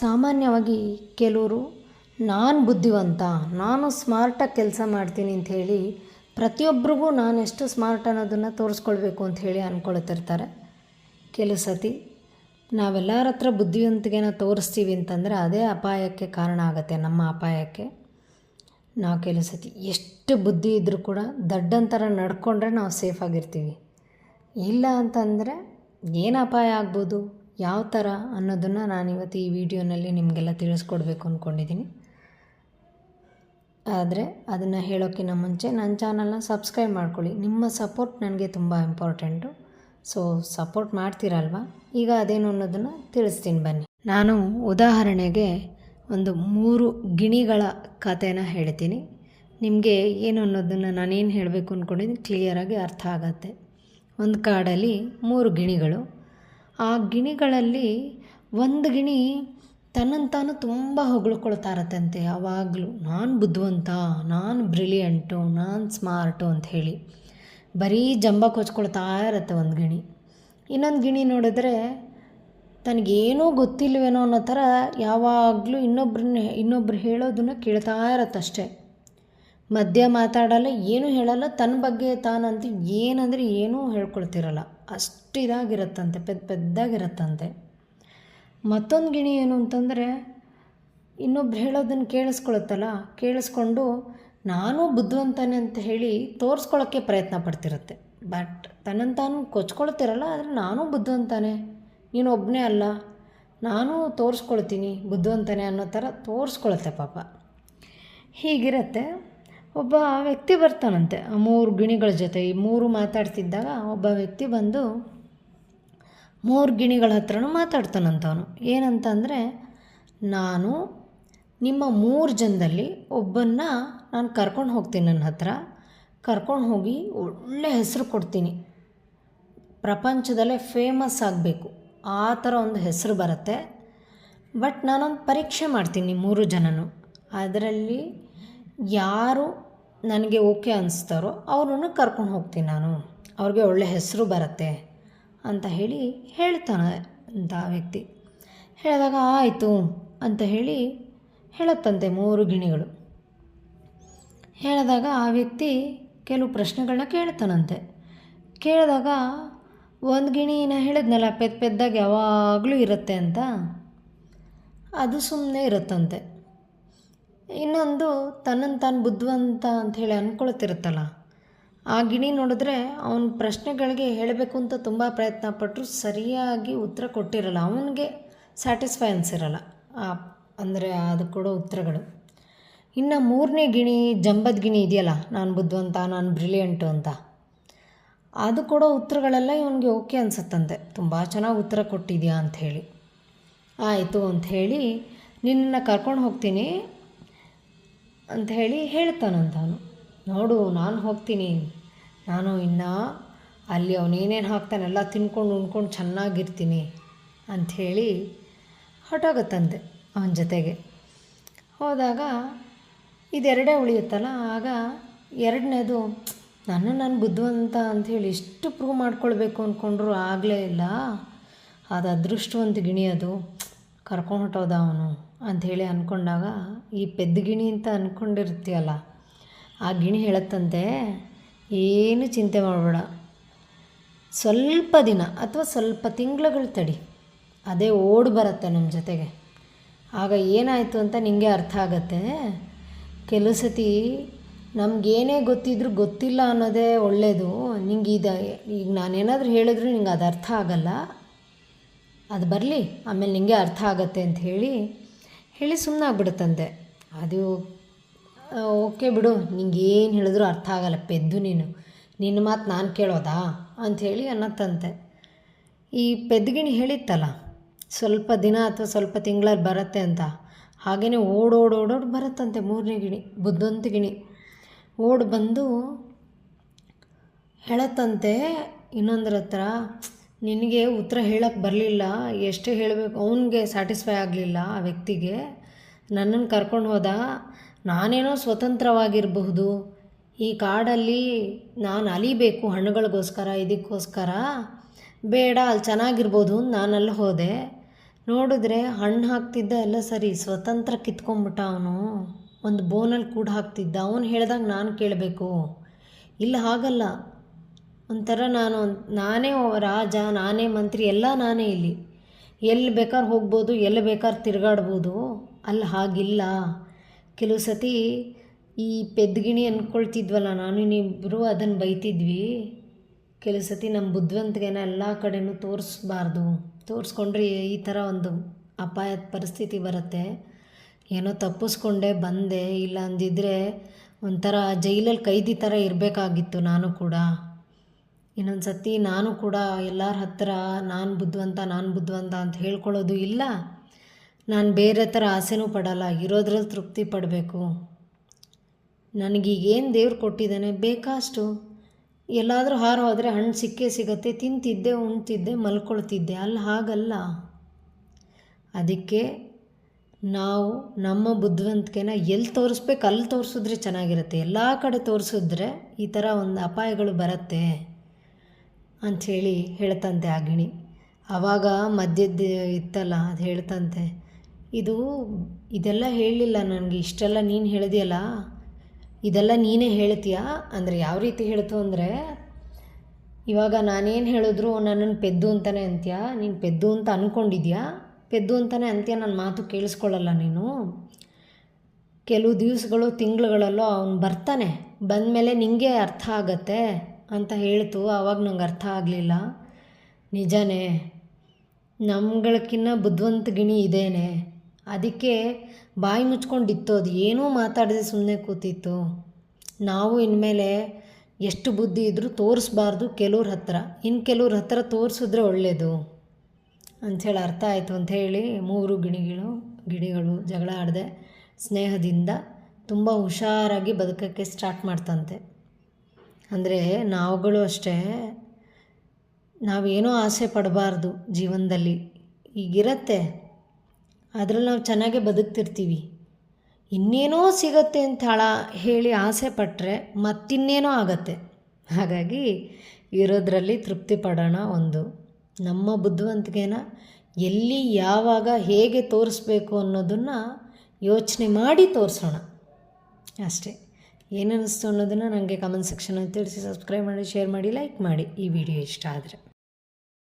ಸಾಮಾನ್ಯವಾಗಿ ಕೆಲವರು, ನಾನು ಬುದ್ಧಿವಂತ, ನಾನು ಸ್ಮಾರ್ಟಾಗಿ ಕೆಲಸ ಮಾಡ್ತೀನಿ ಅಂತ ಹೇಳಿ ಪ್ರತಿಯೊಬ್ಬರಿಗೂ ನಾನು ಎಷ್ಟು ಸ್ಮಾರ್ಟ್ ಅನ್ನೋದನ್ನು ತೋರಿಸ್ಕೊಳ್ಬೇಕು ಅಂಥೇಳಿ ಅಂದ್ಕೊಳ್ತಿರ್ತಾರೆ ಕೆಲವು ಸತಿ ನಾವೆಲ್ಲರ ಹತ್ರ ಬುದ್ಧಿವಂತಿಕೆನ ತೋರಿಸ್ತೀವಿ ಅಂತಂದರೆ ಅದೇ ಅಪಾಯಕ್ಕೆ ಕಾರಣ ಆಗುತ್ತೆ, ನಮ್ಮ ಅಪಾಯಕ್ಕೆ. ನಾವು ಕೆಲವು ಸತಿ ಎಷ್ಟು ಬುದ್ಧಿ ಇದ್ದರೂ ಕೂಡ ದಡ್ಡಂತರ ನಡ್ಕೊಂಡ್ರೆ ನಾವು ಸೇಫಾಗಿರ್ತೀವಿ ಇಲ್ಲ ಅಂತಂದರೆ ಏನು ಅಪಾಯ ಆಗ್ಬೋದು? ಯಾವ ಥರ ಅನ್ನೋದನ್ನು ನಾನು ಇವತ್ತು ಈ ವಿಡಿಯೋನಲ್ಲಿ ನಿಮಗೆಲ್ಲ ತಿಳಿಸ್ಕೊಡ್ಬೇಕು ಅಂದ್ಕೊಂಡಿದ್ದೀನಿ ಆದರೆ ಅದನ್ನು ಹೇಳೋಕ್ಕಿಂತ ಮುಂಚೆ ನನ್ನ ಚಾನಲ್ನ ಸಬ್ಸ್ಕ್ರೈಬ್ ಮಾಡ್ಕೊಳ್ಳಿ. ನಿಮ್ಮ ಸಪೋರ್ಟ್ ನನಗೆ ತುಂಬ ಇಂಪಾರ್ಟೆಂಟು. So, support ಮಾಡ್ತೀರಲ್ವ? ಈಗ ಅದೇನು ಅನ್ನೋದನ್ನು ತಿಳಿಸ್ತೀನಿ ಬನ್ನಿ. ನಾನು ಉದಾಹರಣೆಗೆ ಒಂದು ಮೂರು ಗಿಣಿಗಳ ಕಥೆನ ಹೇಳ್ತೀನಿ. ನಿಮಗೆ ಏನು ಅನ್ನೋದನ್ನು ನಾನೇನು ಹೇಳಬೇಕು ಅಂದ್ಕೊಂಡಿದ್ದೀನಿ ಕ್ಲಿಯರಾಗಿ ಅರ್ಥ ಆಗತ್ತೆ. ಒಂದು ಕಾಡಲ್ಲಿ ಮೂರು ಗಿಣಿಗಳು. ಆ ಗಿಣಿಗಳಲ್ಲಿ ಒಂದು ಗಿಣಿ ತನ್ನಂತಾನು ತಾನು ತುಂಬ ಹೊಗಳ್ಕೊಳ್ತಾ ಇರತ್ತಂತೆ ಯಾವಾಗಲೂ ನಾನು ಬುದ್ಧಿವಂತ ನಾನು ಬ್ರಿಲಿಯಂಟು, ನಾನು ಸ್ಮಾರ್ಟು ಅಂತ ಹೇಳಿ ಬರೀ ಜಂಬ ಕೊಚ್ಕೊಳ್ತಾ ಇರತ್ತೆ ಒಂದು ಗಿಣಿ. ಇನ್ನೊಂದು ಗಿಣಿ ನೋಡಿದ್ರೆ ತನಗೇನೂ ಗೊತ್ತಿಲ್ವೇನೋ ಅನ್ನೋ ಥರ ಯಾವಾಗಲೂ ಇನ್ನೊಬ್ರನ್ನ, ಇನ್ನೊಬ್ರು ಹೇಳೋದನ್ನು ಕೇಳ್ತಾ ಇರತ್ತಷ್ಟೇ ಮಧ್ಯ ಮಾತಾಡಲ್ಲ, ಏನೂ ಹೇಳಲ್ಲ ತನ್ನ ಬಗ್ಗೆ ತಾನಂತೂ ಏನಂದರೆ ಏನೂ ಹೇಳ್ಕೊಳ್ತಿರಲ್ಲ. ಅಷ್ಟು ಇದಾಗಿರುತ್ತಂತೆ ಪೆದ್ ಪೆದ್ದಾಗಿರತ್ತಂತೆ. ಮತ್ತೊಂದು ಗಿಣಿ ಏನು ಅಂತಂದರೆ, ಇನ್ನೊಬ್ರು ಹೇಳೋದನ್ನು ಕೇಳಿಸ್ಕೊಳತ್ತಲ್ಲ, ಕೇಳಿಸ್ಕೊಂಡು ನಾನು ಬುದ್ಧಿವಂತನೇ ಅಂತ ಹೇಳಿ ತೋರಿಸ್ಕೊಳ್ಳೋಕ್ಕೆ ಪ್ರಯತ್ನ ಪಡ್ತಿರುತ್ತೆ. ಬಟ್ ತನ್ನಂತಾನು ತಾನು ಕೊಚ್ಕೊಳ್ತಿರಲ್ಲ, ಆದರೆ ನಾನು ಬುದ್ಧಿವಂತಾನೆ ನೀನು ಒಬ್ಬನೇ ಅಲ್ಲ, ನಾನು ತೋರಿಸ್ಕೊಳ್ತೀನಿ ಬುದ್ಧಿವಂತನೇ ಅನ್ನೋ ಥರ ತೋರಿಸ್ಕೊಳತ್ತೆ ಪಾಪ. ಹೀಗಿರತ್ತೆ. ಒಬ್ಬ ವ್ಯಕ್ತಿ ಬರ್ತಾನಂತೆ. ಆ ಮೂರು ಗಿಣಿಗಳ ಜೊತೆ ಈ ಮೂರು ಮಾತಾಡ್ತಿದ್ದಾಗ ಒಬ್ಬ ವ್ಯಕ್ತಿ ಬಂದು ಮೂರು ಗಿಣಿಗಳ ಹತ್ರನೂ ಮಾತಾಡ್ತಾನಂತವನು. ಏನಂತಂದರೆ, ನಾನು ನಿಮ್ಮ ಮೂರು ಜನದಲ್ಲಿ ಒಬ್ಬನ್ನ ನಾನು ಕರ್ಕೊಂಡು ಹೋಗ್ತೀನಿ ನನ್ನ ಹತ್ರ. ಕರ್ಕೊಂಡು ಹೋಗಿ ಒಳ್ಳೆ ಹೆಸರು ಕೊಡ್ತೀನಿ. ಪ್ರಪಂಚದಲ್ಲೇ ಫೇಮಸ್ ಆಗಬೇಕು. ಆ ಥರ ಒಂದು ಹೆಸರು ಬರುತ್ತೆ. ಬಟ್ ನಾನೊಂದು ಪರೀಕ್ಷೆ ಮಾಡ್ತೀನಿ ಮೂರು ಜನನು. ಅದರಲ್ಲಿ ಯಾರು ನನಗೆ ಓಕೆ ಅನ್ನಿಸ್ತಾರೋ ಅವ್ರನ್ನು ಕರ್ಕೊಂಡು ಹೋಗ್ತೀನಿ ನಾನು. ಅವ್ರಿಗೆ ಒಳ್ಳೆ ಹೆಸರು ಬರುತ್ತೆ ಅಂತ ಹೇಳಿ ಹೇಳ್ತಾನೆ ಅಂತ ವ್ಯಕ್ತಿ. ಹೇಳಿದಾಗ ಆಯಿತು ಅಂತ ಹೇಳಿ ಹೇಳತ್ತಂತೆ ಮೂರು ಗಿಣಿಗಳು. ಹೇಳಿದಾಗ ಆ ವ್ಯಕ್ತಿ ಕೆಲವು ಪ್ರಶ್ನೆಗಳನ್ನ ಕೇಳ್ತಾನಂತೆ. ಕೇಳಿದಾಗ ಒಂದು ಗಿಣಿನ ಹೇಳಿದ್ನಲ್ಲ ಪೆದ್ದ ಪೆದ್ದಾಗ ಯಾವಾಗಲೂ ಇರುತ್ತೆ ಅಂತ. ಅದು ಸುಮ್ಮನೆ ಇರುತ್ತಂತೆ. ಇನ್ನೊಂದು ತನ್ನನ್ನು ತಾನು ಬುದ್ಧಿವಂತ ಹೇಳಿ ಅಂದ್ಕೊಳ್ತಿರುತ್ತಲ್ಲ ಆ ಗಿಣಿ ನೋಡಿದ್ರೆ ಅವನ ಪ್ರಶ್ನೆಗಳಿಗೆ ಹೇಳಬೇಕು ಅಂತ ತುಂಬ ಪ್ರಯತ್ನ ಪಟ್ಟರು ಸರಿಯಾಗಿ ಉತ್ತರ ಕೊಟ್ಟಿರಲ್ಲ, ಅವನಿಗೆ ಸ್ಯಾಟಿಸ್ಫೈ ಅನಿಸಿರಲ್ಲ ಆ ಅಂದರೆ ಅದು ಕೊಡೋ ಉತ್ತರಗಳು. ಇನ್ನು ಮೂರನೇ ಗಿಣಿ ಜಂಬದ ಗಿಣಿ ಇದೆಯಲ್ಲ, ನಾನು ಬುದ್ಧಿವಂತ, ನಾನು ಬ್ರಿಲಿಯಂಟು ಅಂತ, ಅದು ಕೊಡೋ ಉತ್ತರಗಳೆಲ್ಲ ಇವನಿಗೆ ಓಕೆ ಅನಿಸುತ್ತಂತೆ, ತುಂಬ ಚೆನ್ನಾಗಿ ಉತ್ತರ ಕೊಟ್ಟಿದ್ಯಾ ಅಂಥೇಳಿ ಆಯಿತು ಅಂಥೇಳಿ ನಿನ್ನನ್ನು ಕರ್ಕೊಂಡು ಹೋಗ್ತೀನಿ ಅಂಥೇಳಿ ಹೇಳ್ತಾನಂತವನು. ನೋಡು, ನಾನು ಹೋಗ್ತೀನಿ. ನಾನು ಇನ್ನೂ ಅಲ್ಲಿ ಅವನೇನೇನು ಹಾಕ್ತಾನೆಲ್ಲ ತಿನ್ಕೊಂಡು ಉಣ್ಕೊಂಡು ಚೆನ್ನಾಗಿರ್ತೀನಿ ಅಂಥೇಳಿ ಹೊಟ್ಟೋಗುತ್ತಂತೆ ಅವನ ಜೊತೆಗೆ. ಹೋದಾಗ ಇದೆರಡೇ ಉಳಿಯುತ್ತಲ್ಲ, ಆಗ ಎರಡನೇದು ನಾನು ನಾನು ಬುದ್ಧಿವಂತ ಅಂಥೇಳಿ ಎಷ್ಟು ಪ್ರೂವ್ ಮಾಡ್ಕೊಳ್ಬೇಕು ಅಂದ್ಕೊಂಡ್ರು ಆಗಲೇ ಇಲ್ಲ. ಅದು ಅದೃಷ್ಟವಂತ ಗಿಣಿ ಅದು. ಕರ್ಕೊಂಡು ಹೊಟ್ಟೋದ ಅವನು. ಅಂಥೇಳಿ ಅಂದ್ಕೊಂಡಾಗ ಈ ಪೆದ್ದ ಗಿಣಿ ಅಂತ ಅಂದ್ಕೊಂಡಿರ್ತೀಯಲ್ಲ ಆ ಗಿಣಿ ಹೇಳತ್ತಂತೆ, ಏನು ಚಿಂತೆ ಮಾಡಬೇಡ. ಸ್ವಲ್ಪ ದಿನ ಅಥವಾ ಸ್ವಲ್ಪ ತಿಂಗಳುಗಳು ತಡಿ, ಅದೇ ಓಡಿ ಬರುತ್ತೆ ನಮ್ಮ ಜೊತೆಗೆ. ಆಗ ಏನಾಯಿತು ಅಂತ ನಿಮಗೆ ಅರ್ಥ ಆಗತ್ತೆ. ಕೆಲವು ಸತಿ ನಮಗೇನೇ ಗೊತ್ತಿದ್ರೂ ಗೊತ್ತಿಲ್ಲ ಅನ್ನೋದೇ ಒಳ್ಳೆಯದು ನಿಂಗೆ ಇದು, ಈಗ ನಾನೇನಾದರೂ ಹೇಳಿದ್ರು ನಿಂಗೆ ಅದು ಅರ್ಥ ಆಗಲ್ಲ. ಅದು ಬರಲಿ, ಆಮೇಲೆ ನಿಮಗೆ ಅರ್ಥ ಆಗತ್ತೆ ಅಂತ ಹೇಳಿ ಹೇಳಿ ಸುಮ್ಮನಾಗ್ಬಿಡುತ್ತಂತೆ ಅದು ಓಕೆ ಬಿಡು ನಿಂಗೆ ಏನು ಹೇಳಿದ್ರು ಅರ್ಥ ಆಗಲ್ಲ, ಪೆದ್ದು ನೀನು. ನಿನ್ನ ಮಾತು ನಾನು ಕೇಳೋದಾ? ಅಂಥೇಳಿ ಅನ್ನತ್ತಂತೆ ಈ ಪೆದ್ಗಿಣಿ ಹೇಳಿತ್ತಲ್ಲ, ಸ್ವಲ್ಪ ದಿನ ಅಥವಾ ಸ್ವಲ್ಪ ತಿಂಗಳಲ್ಲಿ ಬರುತ್ತೆ ಅಂತ. ಹಾಗೆಯೇ ಓಡೋಡೋಡೋಡು ಬರುತ್ತಂತೆ ಮೂರನೇ ಗಿಣಿ ಬುದ್ಧಂತ ಗಿಣಿ. ಓಡಿ ಬಂದು, ಹೇಳತ್ತಂತೆ ಇನ್ನೊಂದ್ರ ಹತ್ರ ನಿನಗೆ ಉತ್ತರ ಹೇಳಕ್ಕೆ ಬರಲಿಲ್ಲ, ಎಷ್ಟೇ ಹೇಳಬೇಕು, ಅವನಿಗೆ ಸ್ಯಾಟಿಸ್ಫೈ ಆಗಲಿಲ್ಲ ಆ ವ್ಯಕ್ತಿಗೆ. ನನ್ನನ್ನು ಕರ್ಕೊಂಡು ಹೋದ, ನಾನೇನೋ ಸ್ವತಂತ್ರವಾಗಿರಬಹುದು, ಈ ಕಾಡಲ್ಲಿ ನಾನು ಅಲಿಬೇಕು ಹಣ್ಣುಗಳಿಗೋಸ್ಕರ, ಇದಕ್ಕೋಸ್ಕರ. ಬೇಡ ಅಲ್ಲಿ ಚೆನ್ನಾಗಿರ್ಬೋದು ಅಂತ ನಾನಲ್ಲಿ ಹೋದೆ. ನೋಡಿದ್ರೆ ಹಣ್ಣು ಹಾಕ್ತಿದ್ದ ಎಲ್ಲ ಸರಿ, ಸ್ವತಂತ್ರ ಕಿತ್ಕೊಂಡ್ಬಿಟ್ಟ ಅವನು. ಒಂದು ಬೋನಲ್ಲಿ ಕೂಡ ಹಾಕ್ತಿದ್ದ, ಅವನು ಹೇಳ್ದಾಗ ನಾನು ಕೇಳಬೇಕು. ಇಲ್ಲ, ಹಾಗಲ್ಲ. ಒಂಥರ ನಾನು ನಾನೇ ರಾಜ, ನಾನೇ ಮಂತ್ರಿ, ಎಲ್ಲ ನಾನೇ ಇಲ್ಲಿ. ಎಲ್ಲಿ ಬೇಕಾದ್ರೆ ಹೋಗ್ಬೋದು, ಎಲ್ಲಿ ಬೇಕಾದ್ರೆ ತಿರುಗಾಡ್ಬೋದು. ಅಲ್ಲಿ ಹಾಗಿಲ್ಲ. ಕೆಲವು ಸತಿ ಈ ಪೆದ್ಗಿಣಿ ಅಂದ್ಕೊಳ್ತಿದ್ವಲ್ಲ ನಾನು ನೀವಿಬ್ಬರು ಅದನ್ನು ಬೈತಿದ್ವಿ. ಕೆಲವು ಸತಿ ನಮ್ಮ ಬುದ್ಧಿವಂತಿಕೆನ ಎಲ್ಲ ಕಡೆನೂ ತೋರಿಸ್ಬಾರ್ದು. ತೋರಿಸ್ಕೊಂಡ್ರೆ ಈ ಥರ ಒಂದು ಅಪಾಯದ ಪರಿಸ್ಥಿತಿ ಬರುತ್ತೆ. ಏನೋ ತಪ್ಪಿಸ್ಕೊಂಡೆ, ಬಂದೆ. ಇಲ್ಲ ಅಂದಿದ್ರೆ ಒಂಥರ ಜೈಲಲ್ಲಿ ಕೈದಿ ಥರ ಇರಬೇಕಾಗಿತ್ತು ನಾನು ಕೂಡ. ಇನ್ನೊಂದು ಸತಿ ನಾನು ಕೂಡ ಎಲ್ಲರ ಹತ್ತಿರ ನಾನು ಬುದ್ಧಿವಂತ ನಾನು ಬುದ್ಧಿವಂತ ಅಂತ ಹೇಳ್ಕೊಳ್ಳೋದು ಇಲ್ಲ. ನಾನು ಬೇರೆ ಥರ ಆಸೆನೂ ಪಡಲ್ಲ, ಇರೋದ್ರಲ್ಲಿ ತೃಪ್ತಿ ಪಡಬೇಕು. ನನಗೀಗೇನು ದೇವ್ರು ಕೊಟ್ಟಿದ್ದಾನೆ ಬೇಕಷ್ಟು. ಎಲ್ಲಾದರೂ ಹಾರು ಹೋದರೆ ಹಣ್ಣು ಸಿಕ್ಕೇ ಸಿಗತ್ತೆ, ತಿಂತಿದ್ದೆ, ಉಣ್ತಿದ್ದೆ, ಮಲ್ಕೊಳ್ತಿದ್ದೆ ಅಲ್ಲಿ ಹಾಗಲ್ಲ. ಅದಕ್ಕೆ ನಾವು ನಮ್ಮ ಬುದ್ಧಿವಂತಿಕೆನ ಎಲ್ಲಿ ತೋರಿಸ್ಬೇಕು ಅಲ್ಲಿ ತೋರಿಸಿದ್ರೆ ಚೆನ್ನಾಗಿರುತ್ತೆ. ಎಲ್ಲ ಕಡೆ ತೋರಿಸಿದ್ರೆ ಈ ಥರ ಒಂದು ಅಪಾಯಗಳು ಬರುತ್ತೆ. ಅಂಥೇಳಿ ಹೇಳ್ತಂತೆ ಗಿಣಿ ಆವಾಗ ಮದ್ಯದ ಇತ್ತಲ್ಲ, ಅದು ಹೇಳ್ತಂತೆ. ಇದು, ಇದೆಲ್ಲ ಹೇಳಲಿಲ್ಲ ನನಗೆ, ಇಷ್ಟೆಲ್ಲ ನೀನು ಹೇಳಿದೆಯಲ್ಲ, ಇದೆಲ್ಲ ನೀನೇ ಹೇಳ್ತೀಯಾ? ಅಂದರೆ ಯಾವ ರೀತಿ ಹೇಳ್ತು ಅಂದರೆ, ಇವಾಗ ನಾನೇನು ಹೇಳಿದ್ರು ನನ್ನನ್ನು ಪೆದ್ದು ಅಂತಲೇ ಅಂತೀಯ? ನೀನು ಪೆದ್ದು ಅಂತ ಅಂದ್ಕೊಂಡಿದ್ಯಾ ಪೆದ್ದು ಅಂತಲೇ ಅಂತೀಯ ನನ್ನ ಮಾತು ಕೇಳಿಸ್ಕೊಳ್ಳಲ್ಲ ನೀನು. ಕೆಲವು ದಿವಸಗಳು, ತಿಂಗಳುಗಳಲ್ಲೋ ಅವನು ಬರ್ತಾನೆ. ಬಂದಮೇಲೆ ನಿಂಗೆ ಅರ್ಥ ಆಗತ್ತೆ. ಅಂತ ಹೇಳ್ತು ಆವಾಗ ನಂಗೆ ಅರ್ಥ ಆಗಲಿಲ್ಲ. ನಿಜನೇ ನಮ್ಗಳಕ್ಕಿನ್ನ ಬುದ್ಧಿವಂತ ಗಿಣಿ ಇದೇನೆ. ಅದಕ್ಕೆ ಬಾಯಿ ಮುಚ್ಕೊಂಡಿತ್ತು, ಅದು ಏನೂ ಮಾತಾಡದೆ ಸುಮ್ಮನೆ ಕೂತಿತ್ತು. ನಾವು ಇನ್ಮೇಲೆ ಎಷ್ಟು ಬುದ್ಧಿ ಇದ್ದರೂ ತೋರಿಸ್ಬಾರ್ದು ಕೆಲವ್ರ ಹತ್ರ. ಇನ್ನು ಕೆಲವ್ರ ಹತ್ರ ತೋರಿಸಿದ್ರೆ ಒಳ್ಳೆಯದು ಅಂಥೇಳಿ ಅರ್ಥ ಆಯಿತು ಅಂಥೇಳಿ ಮೂರು ಗಿಣಿಗಳು ಗಿಣಿಗಳು ಜಗಳ ಆಡದೆ ಸ್ನೇಹದಿಂದ ತುಂಬ ಹುಷಾರಾಗಿ ಬದುಕೋಕ್ಕೆ ಸ್ಟಾರ್ಟ್ ಮಾಡ್ತಂತೆ. ಅಂದರೆ ನಾವುಗಳು ಅಷ್ಟೇ ನಾವೇನೋ ಆಸೆ ಪಡಬಾರ್ದು ಜೀವನದಲ್ಲಿ. ಈಗಿರತ್ತೆ. ಅದರಲ್ಲಿ ನಾವು ಚೆನ್ನಾಗೇ ಬದುಕ್ತಿರ್ತೀವಿ. ಇನ್ನೇನೋ ಸಿಗತ್ತೆ ಅಂತ ಹಳ, ಹೇಳಿ ಆಸೆ ಪಟ್ಟರೆ ಮತ್ತಿನ್ನೇನೋ ಆಗತ್ತೆ. ಹಾಗಾಗಿ ಇರೋದ್ರಲ್ಲಿ ತೃಪ್ತಿ ಪಡೋಣ ಒಂದು. ನಮ್ಮ ಬುದ್ಧಿವಂತಿಕೆನ ಎಲ್ಲಿ ಯಾವಾಗ ಹೇಗೆ ತೋರಿಸ್ಬೇಕು ಅನ್ನೋದನ್ನು ಯೋಚನೆ ಮಾಡಿ ತೋರಿಸೋಣ. ಅಷ್ಟೇ. ಏನನ್ನಿಸ್ತು ಅನ್ನೋದನ್ನು ನನಗೆ ಕಮೆಂಟ್ ಸೆಕ್ಷನಲ್ಲಿ ತಿಳಿಸಿ ಸಬ್ಸ್ಕ್ರೈಬ್ ಮಾಡಿ ಶೇರ್ ಮಾಡಿ ಲೈಕ್ ಮಾಡಿ ಈ ವಿಡಿಯೋ ಇಷ್ಟ ಆದರೆ.